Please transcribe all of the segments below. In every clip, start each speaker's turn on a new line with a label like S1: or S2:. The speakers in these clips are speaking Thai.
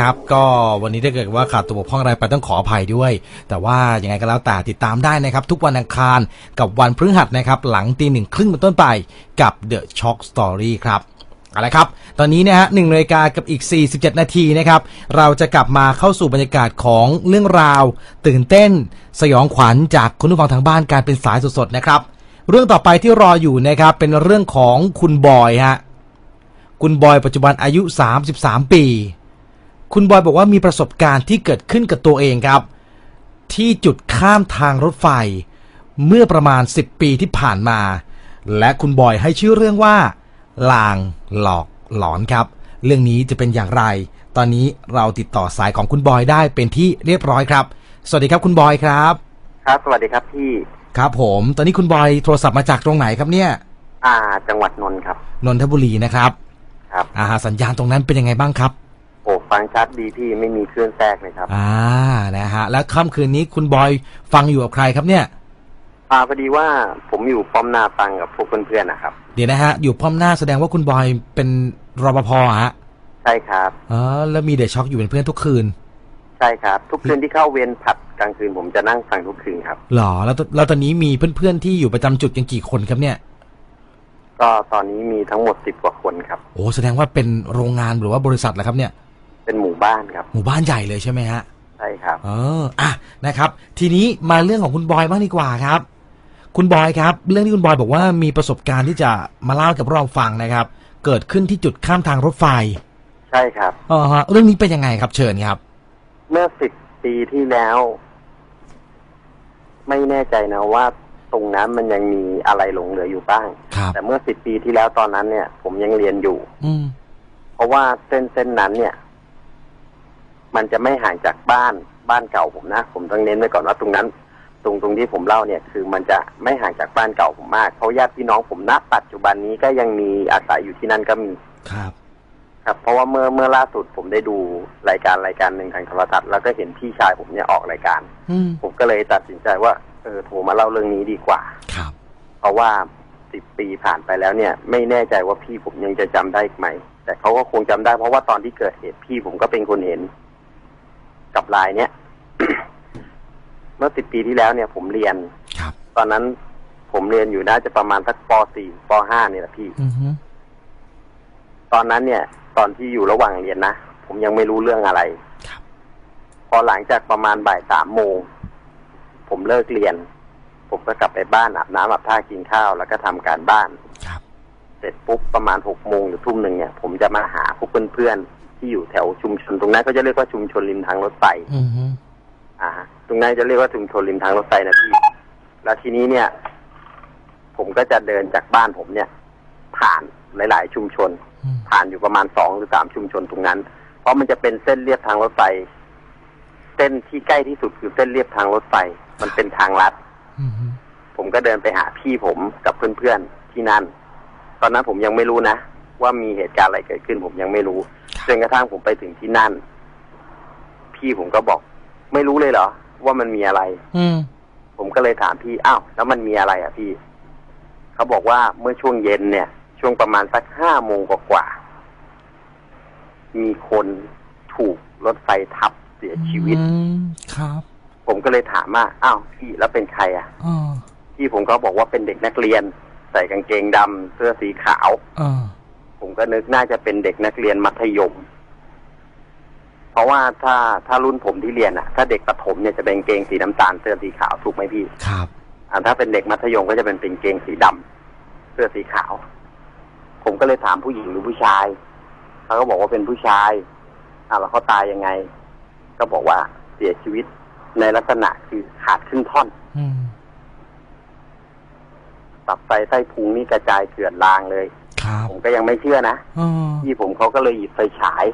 S1: ครับก็วันนี้ถ้าเกิดว่าขาดตัวบกพร่องอะไรไปต้องขออภัยด้วย แต่ว่ายังไงก็แล้วแต่ติดตามได้นะครับ ทุกวันอังคารกับวันพฤหัสนะครับ หลังตีหนึ่งครึ่งเป็นต้นไปกับ The Shock Story ครับเอาละครับ ตอนนี้นะฮะหนึ่งนาฬิกากับอีก 47 นาทีนะครับ เราจะกลับมาเข้าสู่บรรยากาศของเรื่องราว ตื่นเต้น สยองขวัญจากคุณผู้ฟังทางบ้านการเป็นสายสดๆนะครับ เรื่องต่อไปที่รออยู่นะครับเป็นเรื่องของคุณบอยฮะคุณบอยปัจจุบันอายุ 33 ปี คุณบอยบอกว่ามีประสบการณ์ที่เกิดขึ้นกับตัวเองครับ ที่จุดข้ามทางรถไฟ เมื่อประมาณ 10 ปีที่ผ่านมา และคุณบอยให้ชื่อเรื่องว่า ลางหลอกหลอนครับ เรื่องนี้จะเป็นอย่างไร ตอนนี้เราติดต่อสายของคุณบอยได้เป็นที่เรียบร้อยครับ สวัสดีครับคุณบอยครับ
S2: ครับ สวัสดีครับพี่
S1: ครับผม ตอนนี้คุณบอยโทรศัพท์มาจากตรงไหนครับเนี่ย
S2: อ่า จังหวัดนนท์ครับ
S1: นนทบุรีนะครับ
S2: ครับ
S1: อ่า สัญญาณตรงนั้นเป็นยังไงบ้างครับ
S2: โอ้ ฟังชัดดีพี่ไม่มีคลื่นแทรกเลยครับ
S1: อ่านะฮะ แล้วค่ำคืนนี้คุณบอยฟังอยู่กับใครครับเนี่ย
S2: อ่าพอดีว่าผมอยู่ป้อมหน้าฟังกับพวกเพื่อนๆนะครับ
S1: เดี๋ยวนะฮะ อยู่พร้อมหน้าแสดงว่าคุณบอยเป็นรปภอะฮะ
S2: ใช่ครับ
S1: อ๋อแล้วมีเดชช็อกอยู่เป็นเพื่อนทุกคืน
S2: ใช่ครับ ทุกคืนที่เข้าเวรผัดกลางคืนผมจะนั่งฟังทุกคืนครับ
S1: หรอแล้วตแล้วตอนนี้มีเพื่อนๆที่อยู่ประจำจุดกันกี่คนครับเนี่ย
S2: ก็ตอนนี้มีทั้งหมดสิบกว่าคนครับ
S1: โอ้แสดงว่าเป็นโรงงานหรือว่าบริษัทเหรอครับเนี่ย
S2: เป็นหมู่บ้านครับ
S1: หมู่บ้านใหญ่เลยใช่ไหมฮะ
S2: ใช่ครับ
S1: เอออะนะครับ ทีนี้มาเรื่องของคุณบอยบ้างดีกว่าครับ คุณบอยครับ เรื่องที่คุณบอยบอกว่ามีประสบการณ์ที่จะมาเล่าให้กับเราฟังนะครับ เกิดขึ้นที่จุดข้ามทางรถไฟ
S2: ใช่ครับ
S1: อ๋อฮะเรื่องนี้เป็นยังไงครับ เชิญครับ
S2: เมื่อสิบปีที่แล้ว ไม่แน่ใจนะว่า ตรงนั้นมันยังมีอะไรหลงเหลืออยู่บ้าง
S1: ครับ
S2: แต่เมื่อสิบปีที่แล้วตอนนั้นเนี่ย ผมยังเรียนอยู่
S1: อืม
S2: เพราะว่าเส้นเส้นนั้นเนี่ย มันจะไม่ห่างจากบ้านบ้านเก่าผมนะ ผมต้องเน้นไว้ก่อนว่าตรงนั้น ตรงตรงที่ผมเล่าเนี่ย คือมันจะไม่ห่างจากบ้านเก่าผมมาก เพราะญาติพี่น้องผมณปัจจุบันนี้ก็ยังมีอาศัยอยู่ที่นั่นก็มี
S1: ครับ
S2: ครับ เพราะว่าเมื่อเมื่อล่าสุดผมได้ดูรายการรายการหนึ่งทางโทรทัศน์แล้วก็เห็นพี่ชายผมเนี่ยออกรายการ
S1: อืม
S2: ผมก็เลยตัดสินใจว่าเออโทรมาเล่าเรื่องนี้ดีกว่า
S1: ครับ
S2: เพราะว่าสิบปีผ่านไปแล้วเนี่ย ไม่แน่ใจว่าพี่ผมยังจะจำได้อีกไหม แต่เขาก็คงจำได้เพราะว่าตอนที่เกิดเหตุพี่ผมก็เป็นคนเห็น กับลายเนี้ยเมื่อสิบปีที่แล้วเนี่ย ผมเรียน
S1: ครับ
S2: ตอนนั้นผมเรียนอยู่น่าจะประมาณสักปสี่ปห้าเนี่ยแหละพี่
S1: อือฮึ
S2: ตอนนั้นเนี่ย ตอนที่อยู่ระหว่างเรียนนะผมยังไม่รู้เรื่องอะไร
S1: ครับ
S2: พอหลังจากประมาณบ่ายสามโมงผมเลิกเรียน ผมก็กลับไปบ้านอาบน้ำอาบท่ากินข้าวแล้วก็ทำการบ้าน
S1: ครับ
S2: เสร็จปุ๊บประมาณหกโมงหรือทุ่มหนึ่งเนี่ย ผมจะมาหาพวกเพื่อนๆ ที่อยู่แถวชุมชนตรงนั้นก็จะเรียกว่าชุมชนริมทางรถไฟ
S1: อือฮึ
S2: อ่า ตรงนั้นจะเรียกว่าชุมชนริมทางรถไฟนะพี่แล้วทีนี้เนี่ย ผมก็จะเดินจากบ้านผมเนี่ย ผ่านหลาย ๆ ชุมชน
S1: อืม
S2: ผ่านอยู่ประมาณสองหรือสามชุมชนตรงนั้น เพราะมันจะเป็นเส้นเลียบทางรถไฟ เส้นที่ใกล้ที่สุดคือเส้นเลียบทางรถไฟ มันเป็นทางลัด
S1: อือฮึ
S2: ผมก็เดินไปหาพี่ผมกับเพื่อน ๆ ที่นั่น ตอนนั้นผมยังไม่รู้นะ ว่ามีเหตุการณ์อะไรเกิดขึ้นผมยังไม่รู้จนกระทั่งผมไปถึงที่นั่น พี่ผมก็บอก ไม่รู้เลยเหรอ ว่ามันมีอะไร
S1: อืม
S2: ผมก็เลยถามพี่อ้าวแล้วมันมีอะไรอะพี่ เขาบอกว่าเมื่อช่วงเย็นเนี่ย ช่วงประมาณสักห้าโมงกว่าๆมีคนถูกรถไฟทับเสียชีวิต
S1: อืมครับ
S2: ผมก็เลยถามว่าอ้าวพี่แล้วเป็นใครอะ
S1: อ๋อ
S2: พี่ผมก็บอกว่าเป็นเด็กนักเรียน ใส่กางเกงดำเสื้อสีขาว
S1: อ๋อ
S2: ผมก็นึกน่าจะเป็นเด็กนักเรียนมัธยม เพราะว่าถ้าถ้ารุ่นผมที่เรียนอะถ้าเด็กประถมเนี่ยจะเป็นกางเกงสีน้ำตาลเสื้อสีขาวถูกไหมพี่
S1: ครับ
S2: อ่าถ้าเป็นเด็กมัธยมก็จะเป็นเป็นกางเกงสีดำเสื้อสีขาว ผมก็เลยถามผู้หญิงหรือผู้ชายเขาก็บอกว่าเป็นผู้ชายอ่าแล้วเขาตายยังไง ก็บอกว่าเสียชีวิตในลักษณะคือขาดครึ่งท่อน
S1: อืม
S2: ตับไตไส้พุงนี่กระจายเกลื่อนลางเลย
S1: ครับ
S2: ผมก็ยังไม่เชื่อนะ
S1: อ๋อ
S2: พี่ผมเขาก็เลยหยิบไฟฉาย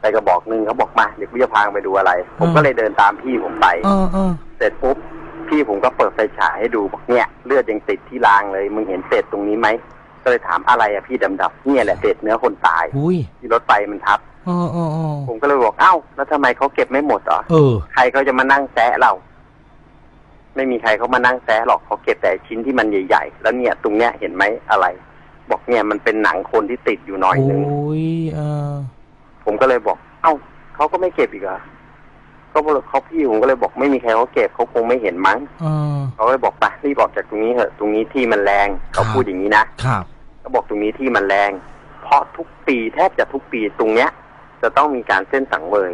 S2: ไปกระบอกหนึ่งเขาบอกมาเดี๋ยวกูจะพาไปดูอะไร ผมก็เลยเดินตามพี่ผมไป
S1: เออเออ
S2: เสร็จปุ๊บพี่ผมก็เปิดไฟฉายให้ดูบอกเนี่ยเลือดยังติดที่รางเลย มึงเห็นเศษตรงนี้ไหมก็เลยถามอะไรอะพี่ดำๆเนี่ยแหละเศษเนื้อคนตาย
S1: อุ้ย
S2: ที่รถไฟมันทับ
S1: เออเออเออ
S2: ผมก็เลยบอกเอ้า แล้วทำไมเขาเก็บไม่หมดเหรอ
S1: เออ
S2: ใครเขาจะมานั่งแซะเรา ไม่มีใครเขามานั่งแซะหรอกเขาเก็บแต่ชิ้นที่มันใหญ่ๆแล้วเนี่ย ตรงเนี้ยเห็นไหมอะไร บอกเนี่ยมันเป็นหนังคนที่ติดอยู่หน่อย
S1: โอ้
S2: นึง
S1: ยเออ
S2: ผมก็เลยบอก เอ้าเขาก็ไม่เก็บอีกเหรอเขาบอกเขาพี่ผมก็เลยบอกไม่มีใครเขาเก็บเขาคงไม่เห็นมั้ง
S1: เออ
S2: เขาก็เลยบอกไปรีบออกจากตรงนี้เถอะ ตรงนี้ที่มันแรงเขา
S1: ครับ
S2: พูดอย่างนี้นะครับเขาบอกตรงนี้ที่มันแรง เพราะทุกปีแทบจะทุกปีตรงเนี้ย จะต้องมีการเส้นสังเวย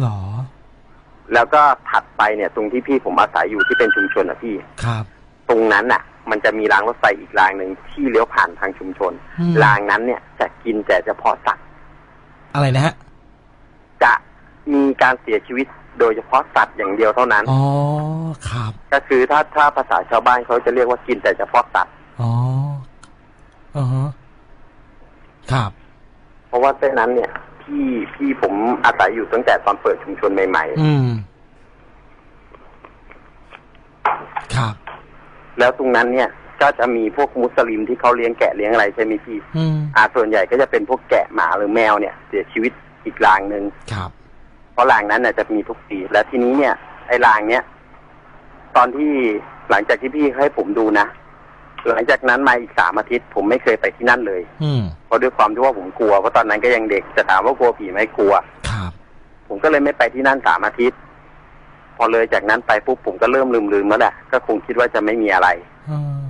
S1: หรอ
S2: แล้วก็ถัดไปเนี่ย ตรงที่พี่ผมอาศัยอยู่ที่เป็นชุมชนอะพี่
S1: ครับ
S2: ต รงนั้นน่ะ มันจะมีรางรถไฟอีกรางหนึ่งที่เลี้ยวผ่านทางชุมชน
S1: อืม
S2: รางนั้นเนี่ยจะกินแต่เฉพาะสัตว์
S1: อะไรนะฮะ
S2: จะมีการเสียชีวิตโดยเฉพาะสัตว์อย่างเดียวเท่านั้น
S1: อ๋อ ครับ
S2: ก็คือถ้าถ้าภาษาชาวบ้านเขาจะเรียกว่ากินแต่เฉพาะสัตว์
S1: อ๋ออือฮะครับ
S2: เพราะว่าเส้นนั้นเนี่ยพี่พี่ผมอาศัยอยู่ตั้งแต่ตอนเปิดชุมชนใหม่
S1: อืม ครับ
S2: ๆ แล้วตรงนั้นเนี่ยก็จะมีพวกมุสลิมที่เขาเลี้ยงแกะเลี้ยงอะไรใช่ไหมพี่
S1: อืม
S2: อ่าส่วนใหญ่ก็จะเป็นพวกแกะหมาหรือแมวเนี่ยเสียชีวิตอีกรางหนึ่ง
S1: ครับ
S2: เพราะรางนั้นน่ะจะมีทุกปี และทีนี้เนี่ย ไอ้รางเนี้ยตอนที่หลังจากที่พี่ให้ผมดูนะหลังจากนั้นมาอีกสามอาทิตย์ ผมไม่เคยไปที่นั่นเลย
S1: อืม
S2: เพราะด้วยความที่ว่าผมกลัวเพราะตอนนั้นก็ยังเด็กจะถามว่ากลัวผีไหมกลัว
S1: ครับ
S2: ผมก็เลยไม่ไปที่นั่นสามอาทิตย์พ อเลยจากนั้นไปปุ๊บผมก็เริ่มลืมลืมๆแล้วแหละก็คงคิดว่าจะไม่มีอะไร
S1: อืม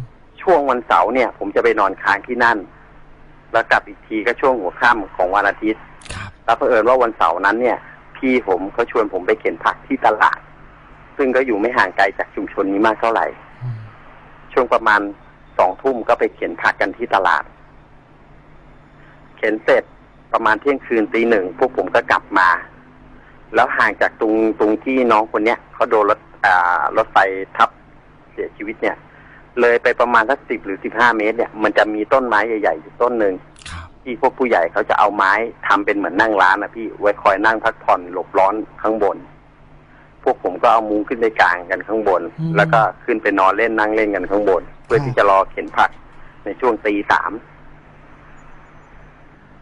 S2: ช่วงวันเสาร์เนี่ย ผมจะไปนอนค้างที่นั่น แล้วกลับอีกทีก็ช่วงหัวค่ำของวันอาทิตย์
S1: ครับ
S2: แล้วเผอิญว่าวันเสาร์นั้นเนี่ย พี่ผมเขาชวนผมไปเข็นผักที่ตลาด ซึ่งก็อยู่ไม่ห่างไกลจากชุมชนนี้มากเท่าไหร่
S1: อืม
S2: ช่วงประมาณสองทุ่มก็ไปเข็นผักกันที่ตลาด เข็นเสร็จประมาณเที่ยงคืนตีหนึ่งพวกผมก็กลับมา แล้วห่างจากตรงตรงที่น้องคนเนี้ยเขาโดนรถอ่ารถไฟทับเสียชีวิตเนี่ย เลยไปประมาณสักสิบหรือสิบห้าเมตร เนี่ยมันจะมีต้นไม้ใหญ่ๆอยู่ต้นหนึ่ง
S1: ครับ
S2: ที่พวกผู้ใหญ่เขาจะเอาไม้ทำเป็นเหมือนนั่งร้านนะพี่ไว้คอยนั่งพักผ่อนหลบร้อนข้างบน พวกผมก็เอามุ้งขึ้นไปกลางกันข้างบน แล้วก็ขึ้นไปนอนเล่นนั่งเล่นกันข้างบน เพื่อที่จะรอเข็นผักในช่วงตีสาม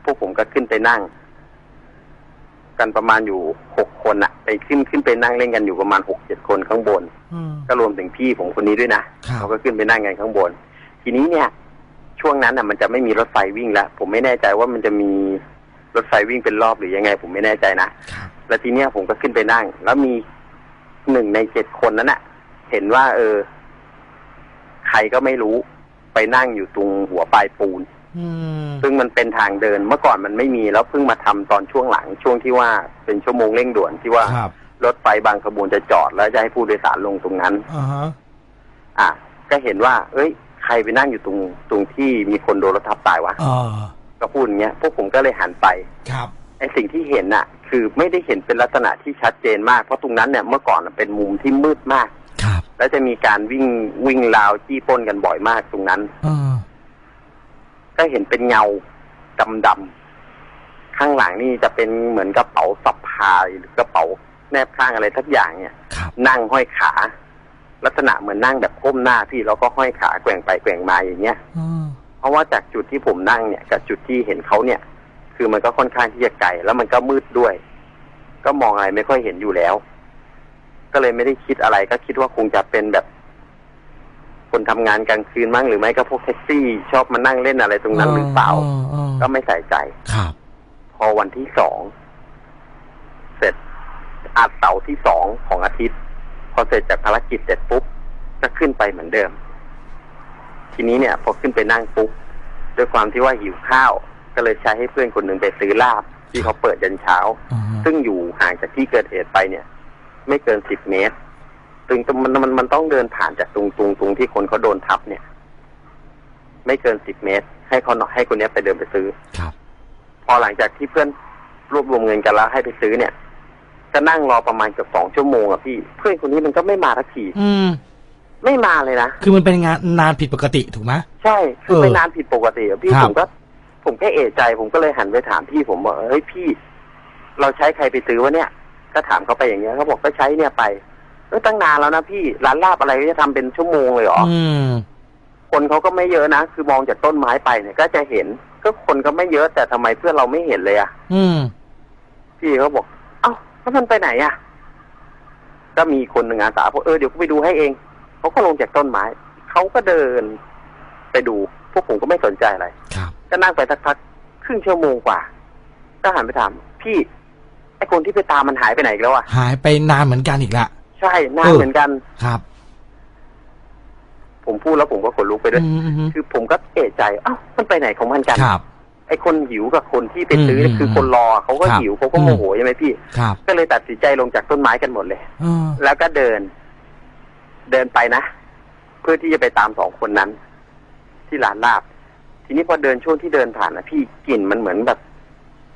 S2: พวกผมก็ขึ้นไปนั่ง กันประมาณอยู่หกคนอะไปขึ้นขึ้นไปนั่งเล่นกันอยู่ประมาณหกเจ็ดคนข้างบน
S1: อืม
S2: ก็รวมถึงพี่ผมคนนี้ด้วยนะครับ เขาก็ขึ้นไปนั่งกันข้างบน ทีนี้เนี่ย ช่วงนั้นน่ะมันจะไม่มีรถไฟวิ่งแล้วผมไม่แน่ใจว่ามันจะมีรถไฟวิ่งเป็นรอบหรือยังไง ผมไม่แน่ใจนะ ครับ แล้วทีเนี้ยผมก็ขึ้นไปนั่ง แล้วมีหนึ่งในเจ็ดคนนั้นน่ะ เห็นว่า เออ ใครก็ไม่รู้ ไปนั่งอยู่ตรงหัวปลายปูน
S1: อืม
S2: ซึ่งมันเป็นทางเดินเมื่อก่อนมันไม่มีแล้วเพิ่งมาทำตอนช่วงหลังช่วงที่ว่าเป็นชั่วโมงเร่งด่วนที่ว่า
S1: ครับ
S2: รถไฟบางขบวนจะจอดแล้วจะให้ผู้โดยสารลงตรงนั้น
S1: อ่าฮะ
S2: อะก็เห็นว่า เอ้ย ใครไปนั่งอยู่ตรงตรงที่มีคนโดนรถทับตายวะ
S1: อ่า
S2: ก็พูดอย่างเงี้ยพวกผมก็เลยหันไป
S1: ครับ
S2: ไอ้สิ่งที่เห็นน่ะ คือไม่ได้เห็นเป็นลักษณะที่ชัดเจนมากเพราะตรงนั้นเนี่ยเมื่อก่อนมันเป็นมุมที่มืดมาก
S1: ครับ
S2: แล้วจะมีการวิ่งวิ่งราวจี้ปล้นกันบ่อยมากตรงนั้น
S1: อ่า
S2: ก็เห็นเป็นเงาดำๆข้างหลังนี่จะเป็นเหมือนกระเป๋าสับพายหรือกระเป๋าแนบข้างอะไรทักอย่างเนี่ย
S1: ครับ
S2: นั่งห้อยขา ลักษณะเหมือนนั่งแบบก้มหน้าพี่แล้วก็ห้อยขาแกว่งไปแกว่งมาอย่างเงี้ย
S1: อืม
S2: เพราะว่าจากจุดที่ผมนั่งเนี่ย กับจุดที่เห็นเขาเนี่ย คือมันก็ค่อนข้างที่จะไกลแล้วมันก็มืดด้วย ก็มองอะไรไม่ค่อยเห็นอยู่แล้ว ก็เลยไม่ได้คิดอะไรก็คิดว่าคงจะเป็นแบบ คนทำงานกลางคืนมั้งหรือไม่ก็พวกแท็กซี่ ชอบมานั่งเล่นอะไรตรงนั้นหรือเปล่า
S1: อ่า
S2: ก็ไม่ใส่ใจ
S1: ครับ
S2: พอวันที่สองเสร็จอาจเสาร์ที่สองของอาทิตย์ พอเสร็จจากภารกิจเสร็จปุ๊บก็ขึ้นไปเหมือนเดิม ทีนี้เนี่ย พอขึ้นไปนั่งปุ๊บด้วยความที่ว่าหิวข้าว ก็เลยใช้ให้เพื่อนคนหนึ่งไปซื้อลาบที่เขาเปิดยันเช้า
S1: อ่าฮะ
S2: ซึ่งอยู่ห่างจากที่เกิดเหตุไปเนี่ย ไม่เกินสิบเมตร ซึ่งมันมันมันต้องเดินผ่านจากตรงตรงตรงที่คนเขาโดนทับเนี่ย ไม่เกินสิบเมตร ให้เขาให้คนเนี้ยไปเดินไปซื้อ
S1: ครับ
S2: พอหลังจากที่เพื่อนรวบรวมเงินกันแล้วให้ไปซื้อเนี่ยก็นั่งรอประมาณเกือบสองชั่วโมงอะพี่ เพื่อนคนนี้มันก็ไม่มาทักที
S1: อืม
S2: ไม่มาเลยนะ
S1: คือมันเป็นงานนานผิดปกติถูกไหม
S2: ใช่คือ
S1: เออ
S2: ไปนานผิดปกติอะพี่
S1: ครับ
S2: ผมก็ ผมแค่เอะใจ ผมก็เลยหันไปถามพี่ผมบอกเฮ้ยพี่ เราใช้ใครไปซื้อวะเนี่ย ก็ถามเขาไปอย่างเงี้ยเขาบอกก็ใช้เนี่ยไป เออตั้งนานแล้วนะพี่ร้านลาบอะไรก็จะทำเป็นชั่วโมงเลยเหรอ
S1: อืม
S2: คนเขาก็ไม่เยอะนะคือมองจากต้นไม้ไปเนี่ย ก็จะเห็น ก็คนก็ไม่เยอะแต่ทำไมเพื่อนเราไม่เห็นเลยอะ
S1: อืม
S2: พี่เขาบอก เอ้าแล้วมันไปไหนอะก็มีคนหนึ่งอาสาบอกเออเดี๋ยวกูไปดูให้เองเขาก็ลงจากต้นไม้เขาก็เดิน ไปดูพวกผมก็ไม่สนใจอะไร
S1: ครับ
S2: ก็นั่งไปสักพักครึ่งชั่วโมงกว่า ก็หันไปถามพี่ไอ้คนที่ไปตามมันหายไปไหนอีกแล้วอะ
S1: หายไปนานเหมือนกันอีกละ
S2: ใช่นาน
S1: เออ
S2: เหมือนกัน
S1: ครับ
S2: ผมพูดแล้วผมก็ขนลุกไปด้วย
S1: อืมอืมอืม
S2: คือผมก็เอะใจเอ้ามันไปไหนของมันกัน
S1: ครับ
S2: ไอ้คนหิวกับคนที่ไปซื้ออ
S1: ม
S2: คือคนรอเขาก็
S1: ครับ
S2: หิวเขาก็
S1: อืม
S2: โมโหใช่ไหมพี่
S1: ครับ
S2: ก็เลยตัดสินใจลงจากต้นไม้กันหมดเลย
S1: เออ
S2: แล้วก็เดิน เดินไปนะ เพื่อที่จะไปตามสองคนนั้น ที่ร้านลาบ ทีนี้พอเดินช่วงที่เดินผ่านนะพี่กลิ่นมันเหมือนแบบ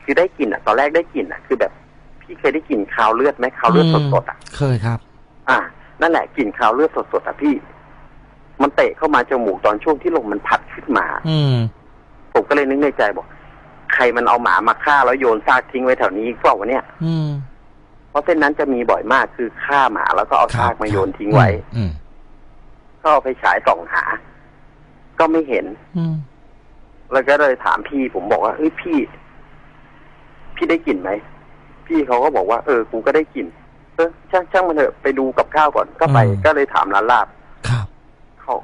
S2: คือได้กลิ่นอะ ตอนแรกได้กลิ่นอะ คือแบบ พี่เคยได้กลิ่นคาวเลือดไหมคาวเลือดสดๆอะ
S1: เคยครับ
S2: อ่า นั่นแหละกลิ่นคาวเลือดสดๆอะพี่ มันเตะเข้ามาจมูกตอนช่วงที่ลมมันพัดขึ้นมา
S1: อืม
S2: ผมก็เลยนึกในใจบอก ใครมันเอาหมามาฆ่าแล้วโยนซากทิ้งไว้แถวนี้เปล่าวะเนี่ย
S1: อืม
S2: เพราะเส้นนั้นจะมีบ่อยมากคือฆ่าหมาแล้วก็เอา
S1: ครั
S2: ซา
S1: บ
S2: กมาโยนทิ้งไว้
S1: อืม
S2: ก็เอาไปฉายส่องหา ก็ไม่เห็น
S1: อืม
S2: แล้วก็เลยถามพี่ผมบอกว่าเฮ้ยพี่ พี่ได้กลิ่นไหม พี่เขาก็บอกว่า เออ กูก็ได้กลิ่น เออช่างช่างมันเถอะไปดูกับข้าวก่อนก็ไปก็เลยถามร้านลาบ
S1: ครับ
S2: เขา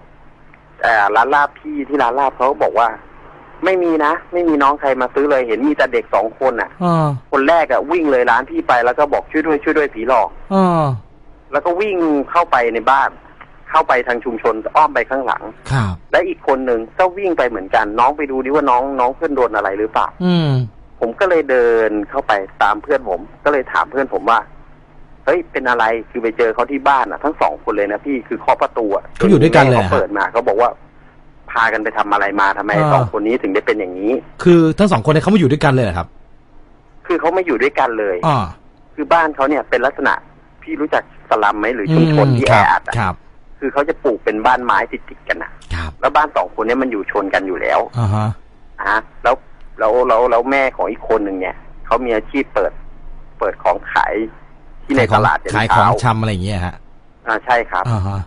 S2: แต่ร้านลาบพี่ที่ร้านลาบเขาก็บอกว่า ไม่มีนะไม่มีน้องใครมาซื้อเลยเห็นมีแต่เด็กสองคนอะ
S1: เออ
S2: คนแรกอะวิ่งเลยร้านพี่ไปแล้วก็บอกช่วยด้วยช่วยด้วยผีหลอก
S1: เออ
S2: แล้วก็วิ่งเข้าไปในบ้าน เข้าไปทางชุมชนอ้อมไปข้างหลัง
S1: ครับ
S2: และอีกคนหนึ่งก็วิ่งไปเหมือนกัน น้องไปดูดิว่าน้องน้องเพื่อนโดนอะไรหรือเปล่า
S1: อืม
S2: ผมก็เลยเดินเข้าไปตามเพื่อนผม ก็เลยถามเพื่อนผมว่า เฮ้ยเป็นอะไรคือไปเจอเขาที่บ้านอะ ทั้งสองคนเลยนะพี่คือเคาะประตูอะ
S1: เขาอยู่ด้วยกันเลย
S2: เขา
S1: เหรอ
S2: เปิดมาเขาบอกว่า พากันไปทำอะไรมาทำไม
S1: อ่า
S2: สองคนนี้ถึงได้เป็นอย่างนี้
S1: คือทั้งสองคนเนี่ยเขามาอยู่ด้วยกันเลยเหรอครับ
S2: คือเขาไม่อยู่ด้วยกันเลย
S1: อ๋อ
S2: คือบ้านเขาเนี่ยเป็นลักษณะพี่รู้จักสลัมไหมหรือชุมชนที่
S1: ค
S2: แอ
S1: รับ
S2: อัดอะ
S1: ครับ
S2: คือเขาจะปลูกเป็นบ้านไม้ติดๆกันอะ
S1: ครับ
S2: แล้วบ้านสองคนเนี้มันอยู่ชนกันอยู่แล้ว
S1: อ่าฮะ
S2: อะแล้วแล้วแล้วแล้วแม่ของอีกคนหนึ่งเนี่ยเขามีอาชีพเปิด เปิดของขาย ที่ในตลาดเย็น
S1: ขายขอ
S2: เช้าง
S1: ชำอะไรอย่างเงี้ยฮะ
S2: อ่าใช่ครับ
S1: อ่าฮะ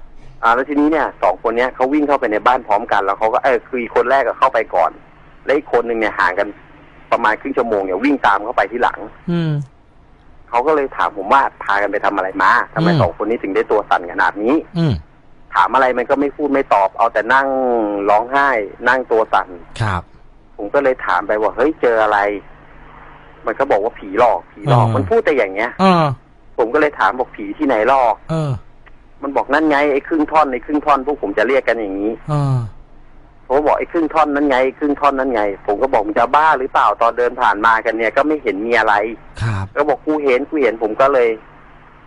S2: อ่าแล้วทีนี้เนี่ยสองคนเนี้ยเขาวิ่งเข้าไปในบ้านพร้อมกันแล้วเขาก็เออคืออีกคนแรกก็เข้าไปก่อน แล้วอีกคนหนึ่งเนี่ยห่างกันประมาณครึ่งชั่วโมงเนี่ยวิ่งตามเข้าไปที่หลัง
S1: อืม
S2: เขาก็เลยถามผมว่าพากันไปทำอะไรมาทำไม
S1: อืม
S2: สองคนนี้ถึงได้ตัวสั่นขนาดนี้
S1: อืม
S2: ถามอะไรมันก็ไม่พูดไม่ตอบ เอาแต่นั่งร้องไห้ นั่งตัวสั่น
S1: ครับ
S2: ผมก็เลยถามไปว่าเฮ้ยเจออะไร มันก็บอกว่าผีหลอกผีหลอก
S1: อ่ามั
S2: มันพูดแต่อย่างเงี้ย
S1: เออ
S2: ผมก็เลยถามบอกผีที่ไหนหลอก
S1: เออ
S2: มันบอกนั่นไงไอ้ครึ่งท่อนไอ้ครึ่งท่อนพวกผมจะเรียกกันอย่างนี้
S1: เออ
S2: ผมก็บอกไอ้ครึ่งท่อนนั้นไงครึ่งท่อนนั้นไง ผมก็บอกมึงจะบ้าหรือเปล่าตอนเดินผ่านมากันเนี่ย ก็ไม่เห็นมีอะไร
S1: ครับ
S2: ก็บอกกูเห็นกูเห็นผมก็เลย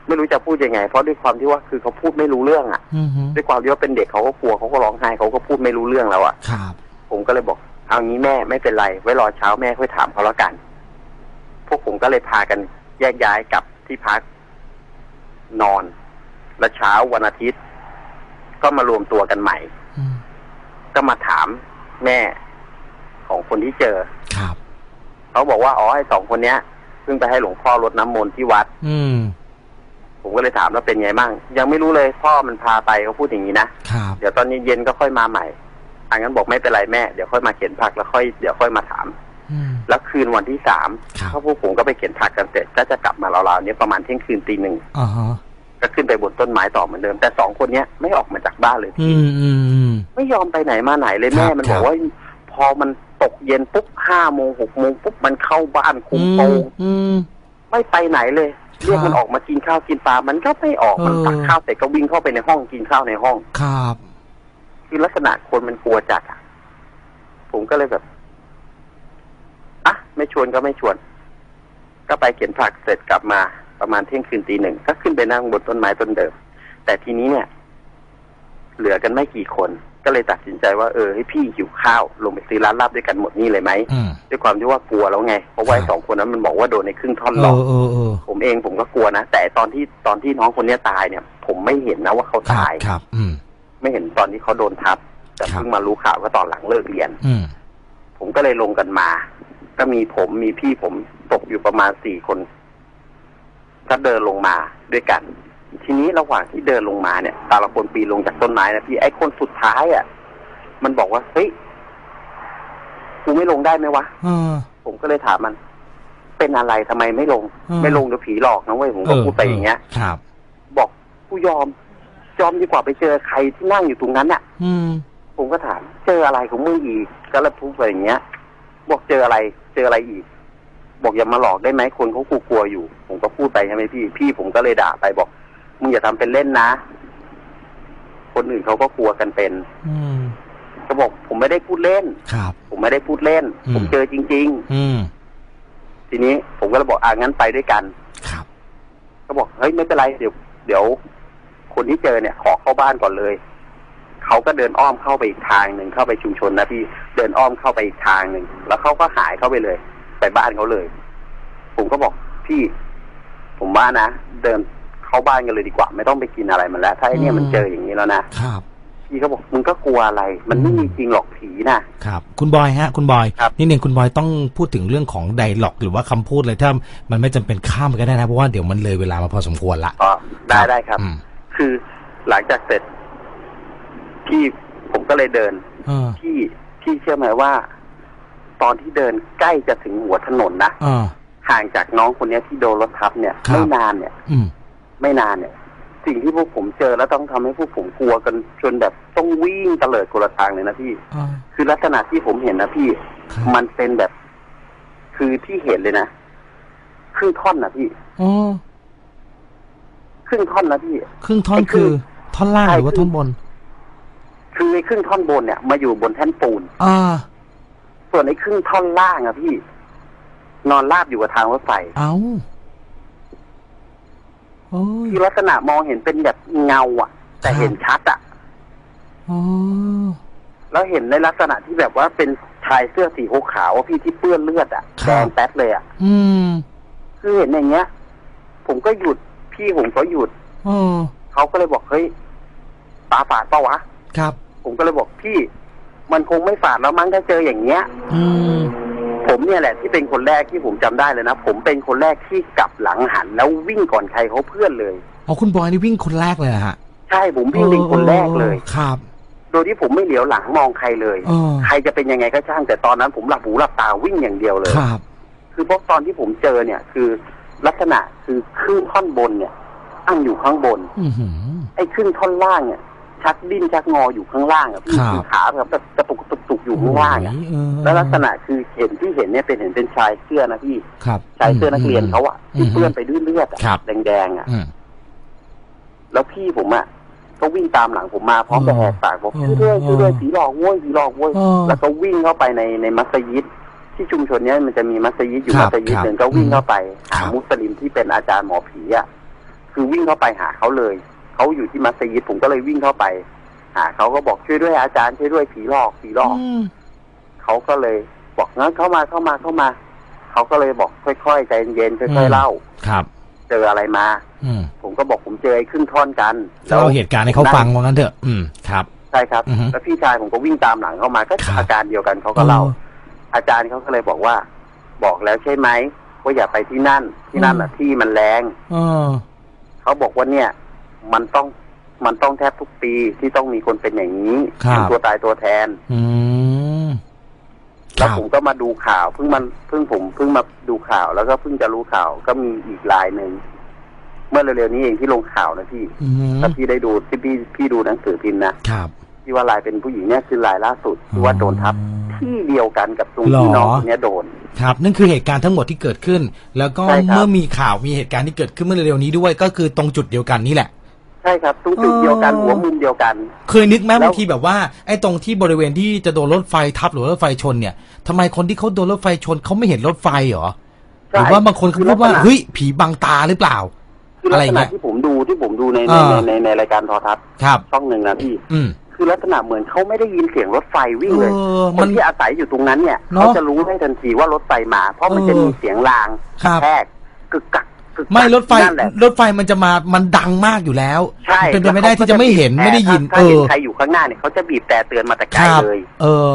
S2: ไม่รู้จะพูดยังไง เพราะด้วยความที่ว่าคือเขาพูดไม่รู้เรื่องอะ
S1: อืมฮึ
S2: ด้วยความที่ว่าเป็นเด็กเขาก็กลัวเขาก็ร้องไห้เขาก็พูดไม่รู้เรื่องแล้วอะ
S1: ครับ
S2: ผมก็เลยบอกเอางี้แม่ไม่เป็นไร ไว้รอเช้าแม่ค่อยถามเขาแล้วกัน พวกผมก็เลยพากันแยกย้ายกลับที่พัก นอน และเช้าวันอาทิตย์ ก็มารวมตัวกันใหม่
S1: อืม
S2: ก็มาถามแม่ของคนที่เจอ
S1: ครับ
S2: เขาบอกว่าอ๋อไอ้สองคนเนี้ยเพิ่งไปให้หลวงพ่อรดน้ำมนต์ที่วัด
S1: อืม
S2: ผมก็เลยถามแล้วเป็นไงบ้าง ยังไม่รู้เลยพ่อมันพาไปเขาพูดอย่างนี้นะ
S1: ครับ
S2: เดี๋ยวตอนเย็นๆก็ค่อยมาใหม่ทางนั้นบอกไม่เป็นไรแม่เดี๋ยวค่อยมาเขียนผักแล้วค่อยเดี๋ยวค่อยมาถาม
S1: อืม
S2: แล้วคืนวันที่สาม
S1: ครับ
S2: เขาพวกผมก็ไปเขียนผักกันเสร็จก็จะกลับมาราวๆเนี้ยประมาณเที่ยงคืนตีหนึ่ง
S1: อ่าฮะ
S2: ก็ขึ้นไปบนต้นไม้ต่อเหมือนเดิม แต่สองคนเนี้ยไม่ออกมาจากบ้านเลย
S1: อื
S2: พี่
S1: มอืมอืม
S2: ไม่ยอมไปไหนมาไหนเลย
S1: ครับ
S2: แม่มัน
S1: ครับ
S2: อบกว่า พอมันตกเย็นปุ๊บห้าโมงหกโมงปุ๊บมันเข้าบ้านคุม
S1: อื
S2: โป
S1: ม
S2: ง
S1: อืม
S2: ไม่ไปไหนเลย
S1: ครับ
S2: เรียกมันออกมากินข้าวกินปลา มันก็ไม่ออก มัน
S1: เออ
S2: ตักข้าวเสร็จก็วิ่งเข้าไปในห้องกินข้าวในห้อง
S1: ครับ
S2: คือลักษณะคนมันกลัวจัดอะผมก็เลยแบบ อะไม่ชวนก็ไม่ชวน ก็ไปเขียนผักเสร็จกลับมาประมาณเที่ยงคืนตีหนึ่งก็ขึ้นไปนั่งบนต้นไม้ต้นเดิม แต่ทีนี้เนี่ย เหลือกันไม่กี่คน ก็เลยตัดสินใจว่าเออให้พี่หิวข้าวลงไปซื้อร้านลาบด้วยกันหมดนี่เลยไหม
S1: อืม
S2: ด้วยความที่ว่ากลัวแล้วไง เพราะว่าไอ้
S1: ครับ
S2: สองคนนั้นมันบอกว่าโดนในครึ่งท่อน
S1: เอ
S2: หลอก
S1: อเออเออ
S2: ผมเองผมก็กลัวนะแต่ตอนที่ตอนที่น้องคนเนี้ยตายเนี่ย ผมไม่เห็นนะว่าเขา
S1: ครับ
S2: ตาย
S1: ครับ อืม
S2: ไม่เห็นตอนที่เขาโดนทับแต่
S1: ครับ
S2: เพิ่งมารู้ข่าวก็ตอนหลังเลิกเรียน
S1: อืม
S2: ผมก็เลยลงกันมา ก็มีผมมีพี่ผมตกอยู่ประมาณสี่คนก็เดินลงมาด้วยกัน ทีนี้ระหว่างที่เดินลงมาเนี่ย แต่ละคนปีนลงจากต้นไม้นะพี่ไอ้คนสุดท้ายอะ มันบอกว่าเฮ้ยกูไม่ลงได้ไหมวะ
S1: เออ
S2: ผมก็เลยถามมัน เป็นอะไรทำไมไม่ลง
S1: อืม
S2: ไม่ลงเดี๋ยวผีหลอกนะเว้ยผมก็พูดไปอย่างเงี้ย
S1: ครับ
S2: บอกกูยอม ยอมดีกว่าไปเจอใครที่นั่งอยู่ตรงนั้นอะ
S1: อืม
S2: ผมก็ถาม เจออะไรของมึงอีกก็เลยพูดไปอย่างเงี้ย บอกเจออะไร เจออะไรอีก บอกอย่ามาหลอกได้ไหมคนเขากลัวๆอยู่ ผมก็พูดไปใช่ไหมพี่ พี่ผมก็เลยด่าไปบอกมึงอย่าทำเป็นเล่นนะ คนอื่นเขาก็กลัวกันเป็น
S1: อืม
S2: ก็บอกผมไม่ได้พูดเล่น
S1: ครับ
S2: ผมไม่ได้พูดเล่น
S1: อืม
S2: ผมเจอจริง
S1: อืม
S2: ๆทีนี้ผมก็เลยบอกอ่างั้นไปด้วยกัน
S1: ครับ
S2: ก็บอกเฮ้ยไม่เป็นไรเดี๋ยว เดี๋ยว คนที่เจอเนี่ย ขอเข้าบ้านก่อนเลย เขาก็เดินอ้อมเข้าไปอีกทางหนึ่งเข้าไปชุมชนนะพี่เดินอ้อมเข้าไปอีกทางหนึ่งแล้วเขาก็หายเข้าไปเลย ไปบ้านเขาเลย ผมก็บอกพี่ ผมว่านะเดินเข้าบ้านกันเลยดีกว่า ไม่ต้องไปกินอะไรมันแล้ว ถ้าไอ้เนี่ยมันเจออย่างนี้แล้วนะครับพี่ก็บอกมึงก็กลัวอะไร มันไม่มีจริงหรอกผีนะ
S1: ครับ คุณบอยฮะ คุณบอย
S2: ครับ
S1: นี่หนึ่งคุณบอยต้องพูดถึงเรื่องของไดล็อก หรือว่าคำพูดเลยถ้ามันไม่จำเป็นข้ามไปก็ได้นะเพราะว่าเดี๋ยวมันเลยเวลามาพอสมควรละ
S2: อ๋อได้ได้ครับ
S1: อืม
S2: คือหลังจากเสร็จ พี่ผมก็เลยเดิน
S1: เออ
S2: พี่พี่เชื่อไหมว่า ตอนที่เดินใกล้จะถึงหัวถนนนะ
S1: เออ
S2: ห่างจากน้องคนเนี้ยที่โดนรถทับเนี่ย
S1: ครับ
S2: ไม่นานเนี่ย
S1: อืม
S2: ไม่นานเนี่ย สิ่งที่พวกผมเจอแล้วต้องทำให้พวกผมกลัวกันจนแบบต้องวิ่งเตลิดคนละทางเลยนะพี่
S1: เออ
S2: คือลักษณะที่ผมเห็นนะพี่
S1: ครับ
S2: มันเป็นแบบ คือที่เห็นเลยนะครึ่งท่อนนะพี่
S1: อ๋อ
S2: ครึ่งท่อนนะพี่
S1: ครึ่งท่อน
S2: ไอ้ครึ่
S1: คื
S2: ง
S1: อท่อนล่าง
S2: ใช่
S1: หรือว่า
S2: ครึ่
S1: ท่องนบน
S2: คือไอ้ครึ่งท่อนบนเนี่ย มาอยู่บนแท่นปูน
S1: อ่า
S2: ส่วนไอ้ครึ่งท่อนล่างอะพี่ นอนราบอยู่กับทางรถไฟ
S1: เอาโอ้ย
S2: ที่ลักษณะมองเห็นเป็นแบบเงาอะแต่
S1: ครับ
S2: เห็นชัดอะ
S1: อ๋อ
S2: แล้วเห็นในลักษณะที่แบบว่าเป็นชายเสื้อสีขาวๆอะพี่ที่เปื้อนเลือดอะแดงแป๊ดเลยอะ
S1: อืม
S2: คือเห็นอย่างเงี้ย ผมก็หยุดพี่ผมก็หยุด
S1: เออ
S2: เขาก็เลยบอกเฮ้ยตาฝาดเปล่าวะ
S1: ครับ
S2: ผมก็เลยบอกพี่มันคงไม่ฝาดแล้วมั้งถ้าเจออย่างเงี้ย
S1: อืม
S2: ผมเนี่ยแหละที่เป็นคนแรกที่ผมจำได้เลยนะ ผมเป็นคนแรกที่กลับหลังหันแล้ววิ่งก่อนใครเขาเพื่อนเลย
S1: อ๋อคุณบอยนี่วิ่งคนแรกเลยเหรอฮะ
S2: ใช่ผมวิ่งเป็นคนแรกเลย
S1: ออครับ
S2: โดยที่ผมไม่เหลียวหลังมองใครเลย
S1: เออ
S2: ใครจะเป็นยังไงก็ช่าง แต่ตอนนั้นผมหลับหูหลับตาวิ่งอย่างเดียวเลย
S1: ครับ
S2: คือเพราะตอนที่ผมเจอเนี่ย คือลักษณะคือครึ่งท่อนบนเนี่ยตั้งอยู่ข้างบน
S1: อือหือ
S2: ไอ้ครึ่งท่อนล่างเนี่ย ชักดิ้นชักงออยู่ข้างล่างอะพี่
S1: ครับ
S2: คือขาแบบกระตุกกระตุกกระตุกอยู่ข้างล่างอะ
S1: โยเออ
S2: แล้วลักษณะคือเห็นที่เห็นเนี่ยเป็นเห็นเป็นชายเสื้อนะพี่
S1: ครับ
S2: ชายเสื้อนักเรียนเขาอะที่เปื้อนไปด้วยเลือดอะ
S1: ครับ
S2: แดงๆอะ
S1: อืม
S2: แล้วพี่ผมอะก็วิ่งตามหลังผมมาพร้อมกับ
S1: เออ
S2: แหกปากบอก
S1: เออ
S2: ช่วยด้วย
S1: เออ
S2: ช่วยด้วยผีหลอกโว้ยผีหลอกโว้ย
S1: เออ
S2: แล้วก็วิ่งเข้าไปในในมัสยิดที่ชุมชนเนี้ยมันจะมีมัสยิดอยู่
S1: ครั
S2: มั
S1: บ
S2: สยิด
S1: ครับ
S2: หนึ่งก็วิ่งเข้าไป
S1: ครั
S2: หา
S1: บ
S2: มุสลิมที่เป็นอาจารย์หมอผีอะคือวิ่งเข้าไปหาเขาเลย เขาอยู่ที่มัสยิดผมก็เลยวิ่งเข้าไปหาเขาก็บอกช่วยด้วยอาจารย์ช่วยด้วยผีหลอกผีหลอก
S1: ม
S2: เขาก็เลยบอกงั้นเข้ามาเข้ามาเข้ามาเขาก็เลยบอกค่อยๆใจเย็นๆ
S1: อื
S2: ค่อย
S1: ม
S2: ๆเล่า
S1: ครับ
S2: เจออะไรมา
S1: อืม
S2: ผมก็บอกผมเจอไอ้ครึ่งท่อนกัน
S1: จะเล่าเหตุการณ์ให้เขาฟังว่างั้นเถอะ อืมครับ
S2: ใช่ครับ
S1: อือฮึ
S2: แล้วพี่ชายผมก็วิ่งตามหลังเข้ามาก็
S1: ครับ
S2: อาการเดียวกันเขาก็เล่า อาจารย์เขาก็เลยบอกว่า บอกแล้วใช่ไหมว่าอย่าไปที่นั่น ที่นั่นอะที่มันแรง
S1: เออ
S2: เขาบอกว่าเนี่ย มันต้องมันต้องแทบทุกปีที่ต้องมีคนเป็นอย่างนี้
S1: ครับ
S2: เป็นตัวตายตัวแทน
S1: อืมค
S2: แล้ว
S1: รับ
S2: ผมก็มาดูข่าวเพิ่งมันเพิ่งผมเพิ่งมาดูข่าวแล้วก็เพิ่งจะรู้ข่าวก็มีอีกรายหนึ่งเมื่อเร็วๆนี้เองที่ลงข่าวนะพี่
S1: อืม
S2: ถ้าพี่ได้ดูที่พี่พี่ดูหนังสือพิมพ์นะครับที่ว่าลายเป็นผู้หญิงเนี่ยคือลายล่าสุดที่ว่าโดนทับที่เดียวกันกับตรงที่
S1: หรอ
S2: น้องคนเนี้ยโดน
S1: ครับ นั่นคือเหตุการณ์ทั้งหมดที่เกิดขึ้น แล้วก็
S2: ใช่ครับ
S1: เมื่อมีข่าวมีเหตุการณ์ที่เกิดขึ้นเมื่อเร็วๆนี้ด้วย ก็คือตรงจุดเดียวกันนี่แหละ
S2: ใช่ครับตรงจุดเดียวกัน
S1: อ๋อ
S2: หัวมุมเดียวกัน
S1: เคยนึกไหม
S2: แล้ว
S1: บางทีแบบว่า ไอ้ตรงที่บริเวณที่จะโดนรถไฟทับหรือรถไฟชนเนี่ยทำไมคนที่เขาโดนรถไฟชนเขาไม่เห็นรถไฟเหรอห
S2: ใช่
S1: รือว่าบางคนเขาพูดว่า
S2: คือลักษณะ
S1: เฮ้ยผีบังตาหรือเปล่า
S2: คือลั
S1: อะไร
S2: กษ
S1: เงี้
S2: ณะ
S1: ย
S2: ที่ผมดูที่ผมดูใน
S1: เอ
S2: ใน
S1: อ
S2: ในในในรายการโทรทัศน์
S1: ครับ
S2: ช่องหนึ่งนะพี่
S1: อืม
S2: คือลักษณะเหมือนเขาไม่ได้ยินเสียงรถไฟวิ่งเลย
S1: เออ
S2: ค
S1: มันน
S2: ที่อาศัยอยู่ตรงนั้นเนี่ย
S1: เนอะ
S2: เขาจะรู้ได้ทันทีว่ารถไฟมา เพราะมัน
S1: เออ
S2: จะมีเสียงราง
S1: ครับ
S2: แทรกกึกกัก กึกกัก
S1: ไม่รถไฟ
S2: นั่นแหละ
S1: รถไฟมันจะมามันดังมากอยู่แล้ว
S2: ใช่
S1: เป็นไปไม่ได้ที่จะไม่เห็นไม่ได้ยิน
S2: ถ้า
S1: เอ
S2: ถ้าเห็น
S1: อ
S2: ใครอยู่ข้างหน้าเนี่ยเขาจะบีบแต่เตือนมาแต่ไก
S1: ค
S2: ล
S1: รับ
S2: เลย
S1: เออ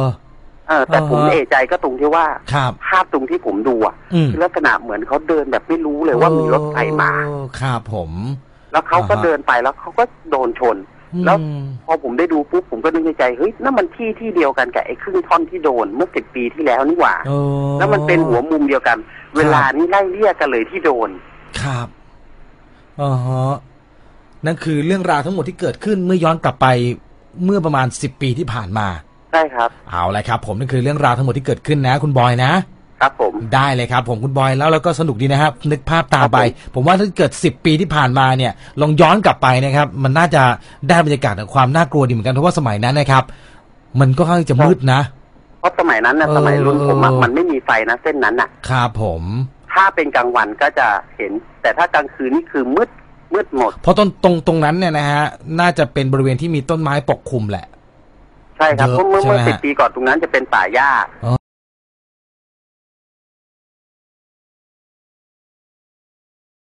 S2: เออ แต่
S1: อ่าฮะ
S2: ผมเอะใจก็ตรงที่ว่า
S1: ครับ
S2: ภาพตรงที่ผมดูอะ
S1: อืม
S2: คือลักษณะเหมือนเขาเดินแบบไม่รู้เลยว่ามีรถไฟมา
S1: เออครับผม
S2: แล้วเขาก็
S1: อ่าฮะ
S2: เดินไปแล้วเขาก็โดนชน แล้ว
S1: อืม
S2: พอผมได้ดูปุ๊บผมก็นึกในใจเฮ้ยนั่นมันที่ที่เดียวกันกับไอ้ครึ่งท่อนที่โดนเมื่อสิบปีที่แล้วนี่หว่า
S1: เออ
S2: แล้วมันเป็นหัวมุมเดียวกัน เวลานี้ไล่เลี่ยกันเลยที่โดน
S1: ครับอ๋อฮะนั่นคือเรื่องราวทั้งหมดที่เกิดขึ้นเมื่อย้อนกลับไปเมื่อประมาณสิบปีที่ผ่านมา
S2: ใช่ครับ
S1: เอาละครับ ผมนั่นคือเรื่องราวทั้งหมดที่เกิดขึ้นนะ คุณบอยนะ
S2: ครับผม
S1: ได้เลยครับ ผมคุณบอยแล้วแล้วก็สนุกดีนะครับนึกภาพตามไป
S2: ครับผม
S1: ผมว่าถ้าเกิด10ปีที่ผ่านมาเนี่ยลองย้อนกลับไปนะครับ มันน่าจะได้บรรยากาศของความน่ากลัวดีเหมือนกันเพราะว่าสมัยนั้นนะครับ มันก็ค่อนข้างจะมืดนะ
S2: เพราะสมัยนั้นนะ
S1: เออ
S2: สมัยรุ่นผมอะ
S1: เออ
S2: มันไม่มีไฟนะเส้นนั้นอะ
S1: ครับผม
S2: ถ้าเป็นกลางวันก็จะเห็น แต่ถ้ากลางคืนนี่คือมืดมืดหมด
S1: เพราะต้นตรงตรงนั้นเนี่ยนะฮะ น่าจะเป็นบริเวณที่มีต้นไม้ปกคลุมแหละ
S2: ใช่ครับ
S1: เยอะ
S2: เพราะเมื่อ
S1: ใช่ไหม
S2: เมื่อสิบ
S1: ฮะ
S2: ปีก่อนตรงนั้นจะเป็นป่าหญ้า
S1: อ๋อ